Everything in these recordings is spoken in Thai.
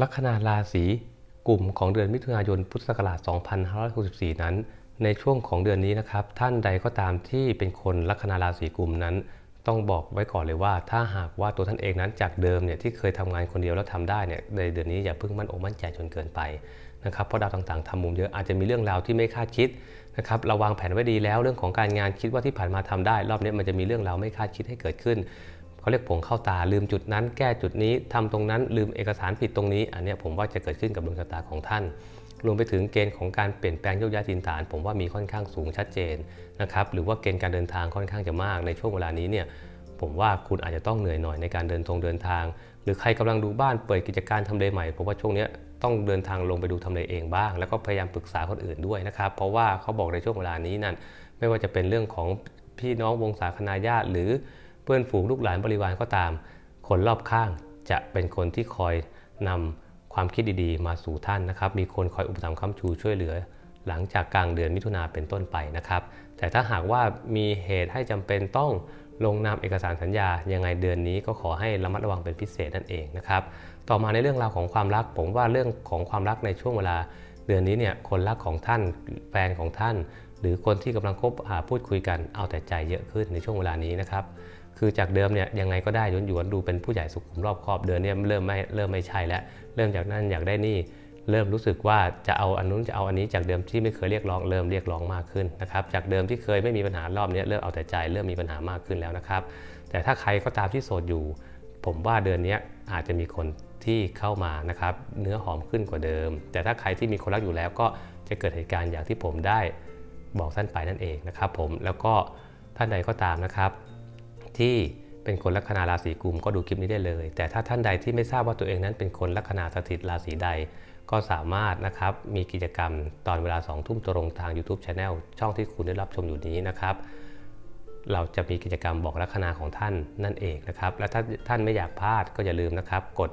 ลัคนาราศีกลุ่มของเดือนมิถุนายนพุทธศักราช 2564 นั้น ในช่วงของเดือนนี้นะครับ ท่านใดก็ตามที่เป็นคนลัคนาราศีกลุ่มนั้น ต้องบอกไว้ก่อนเลยว่า ถ้าหากว่าตัวท่านเองนั้นจากเดิมเนี่ยที่เคยทำงานคนเดียวแล้วทำได้เนี่ยในเดือนนี้อย่าเพิ่งมั่นอกมั่นใจจนเกินไปนะครับเพราะดาวต่างๆทำมุมเยอะอาจจะมีเรื่องราวที่ไม่คาดคิดนะครับเราวางแผนไว้ดีแล้วเรื่องของการงานคิดว่าที่ผ่านมาทำได้ รอบนี้มันจะมีเรื่องราวไม่คาดคิดให้เกิดขึ้น เขาเรียกผงเข้าตาลืมจุดนั้น แก้จุดนี้ทำตรงนั้นลืมเอกสารผิดตรงนี้ อันนี้ผมว่าจะเกิดขึ้นกับดวงชะตาของท่าน รวมไปถึงเกณฑ์ของการเปลี่ยนแปลงโยกย้ายถิ่นฐาน ผมว่ามีค่อนข้างสูงชัดเจนนะครับหรือว่าเกณฑ์การเดินทางค่อนข้างจะมากในช่วงเวลานี้เนี่ยผมว่าคุณอาจจะต้องเหนื่อยหน่อยในการเดินทงเดินทาง หรือใครกำลังดูบ้านเปิดกิจการทำเลใหม่ผมว่าช่วงนี้ต้องเดินทางลงไปดูทำเลเองบ้าง แล้วก็พยายามปรึกษาคนอื่นด้วยนะครับ เพราะว่าเขาบอกในช่วงเวลานี้นั่นไม่ว่าจะเป็นเรื่องของพี่น้องวงศาคณาญาติหรือ เพื่อนฝูงลูกหลานบริวารก็ตาม คนรอบข้างจะเป็นคนที่คอยนำความคิดดีๆ มาสู่ท่านนะครับ มีคนคอยอุปถัมภ์ค้ำชูช่วยเหลือ หลังจากกลางเดือนมิถุนาเป็นต้นไปนะครับ แต่ถ้าหากว่ามีเหตุให้จำเป็นต้องลงนามเอกสารสัญญา ยังไงเดือนนี้ก็ขอให้ระมัดระวังเป็นพิเศษนั่นเองนะครับ ต่อมาในเรื่องราวของความรัก ผมว่าเรื่องของความรักในช่วงเวลา เดือนนี้เนี่ยคนรักของท่านแฟนของท่าน หรือคนที่กำลังคบหาพูดคุยกันเอาแต่ใจเยอะขึ้นในช่วงเวลานี้นะครับ คือจากเดิมเนี่ยยังไงก็ได้ยวนหยวนดูเป็นผู้ใหญ่สุขุมรอบคอบเดือนเนี่ยเริ่มไม่เริ่มไม่ใช่แล้วเริ่มจากนั้นอยากได้นี่เริ่มรู้สึกว่าจะเอาอันนู้นจะเอาอันนี้จากเดิมที่ไม่เคยเรียกร้องเริ่มเรียกร้องมากขึ้นนะครับจากเดิมที่เคยไม่มีปัญหารอบนี้เริ่มเอาแต่ใจเริ่มมีปัญหามากขึ้นแล้วนะครับ แต่ถ้าใครก็ตามที่โสดอยู่ ผมว่าเดือนนี้อาจจะมีคนที่เข้ามานะครับเนื้อหอมขึ้นกว่าเดิม แต่ถ้าใครที่มีคนรักอยู่แล้วก็จะเกิดเหตุการณ์อย่างที่ผมได้บอกท่านไปนั่นเองนะครับผมแล้วก็ท่านใดก็ตามนะครับ ที่เป็นคนลัคนาราศีกุมก็ดูคลิปนี้ได้เลย แต่ถ้าท่านใดที่ไม่ทราบว่าตัวเองนั้นเป็นคนลัคนาสถิตราศีใด ก็สามารถนะครับมีกิจกรรมตอนเวลา2ทุ่มตรงทาง YouTube Channel ช่องที่คุณได้รับชมอยู่นี้นะครับเราจะมีกิจกรรมบอกลัคนาของท่านนั่นเองนะครับ และถ้าท่านไม่อยากพลาดก็อย่าลืมนะครับ กด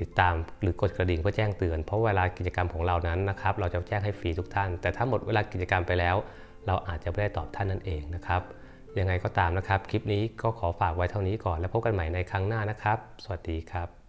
ติดตามหรือกดกระดิ่งเพื่อแจ้งเตือน เพราะเวลากิจกรรมของเรานั้นนะครับ เราจะแจ้งให้ฟรีทุกท่าน แต่ถ้าหมดเวลากิจกรรมไปแล้ว เราอาจจะไม่ได้ตอบท่านนั่นเองนะครับ ยังไงก็ตามนะครับ คลิปนี้ก็ขอฝากไว้เท่านี้ก่อน แล้วพบกันใหม่ในครั้งหน้านะครับ สวัสดีครับ